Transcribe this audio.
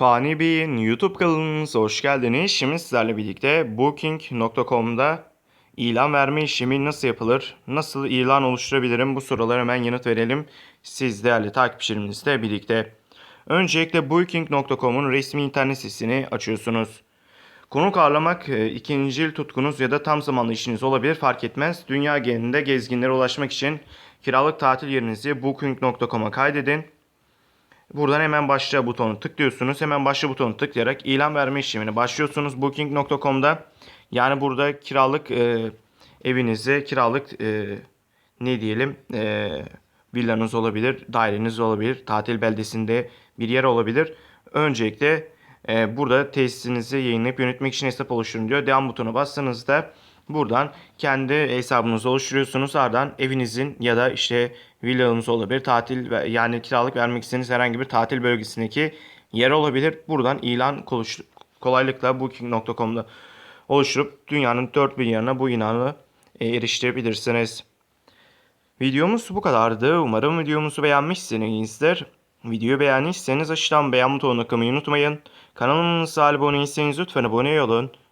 Fani Bey'in YouTube kanalımıza hoş geldiniz. Şimdi sizlerle birlikte Booking.com'da ilan verme işlemi nasıl yapılır? Nasıl ilan oluşturabilirim? Bu sorulara hemen yanıt verelim. Siz değerli takipçilerimizle birlikte. Öncelikle Booking.com'un resmi internet sitesini açıyorsunuz. Konuk ağırlamak e, ikincil tutkunuz ya da tam zamanlı işiniz olabilir fark etmez. Dünya genelinde gezginlere ulaşmak için kiralık tatil yerinizi Booking.com'a kaydedin. Buradan hemen başla butonu tıklıyorsunuz. Hemen başla butonu tıklayarak ilan verme işlemine başlıyorsunuz Booking.com'da. Yani burada kiralık e, evinize kiralık e, ne diyelim e, villanız olabilir, daireniz olabilir, tatil beldesinde bir yer olabilir. Öncelikle e, burada tesisinizi yayınlayıp yönetmek için hesap oluşturun diyor. Devam butonuna bastığınızda buradan kendi hesabınızı oluşturuyorsunuz. Ardından evinizin ya da işte villanız olabilir. Tatil yani kiralık vermek istediğiniz herhangi bir tatil bölgesindeki yer olabilir. Buradan ilan kolaylıkla booking.com'da oluşturup dünyanın dört bir yanına bu ilanı e, eriştirebilirsiniz. Videomuz bu kadardı. Umarım videomuzu beğenmişsinizdir. Videoyu beğendiyseniz aşağıdan beğen butonuna tıklamayı unutmayın. Kanalımıza abone değilseniz lütfen abone olun.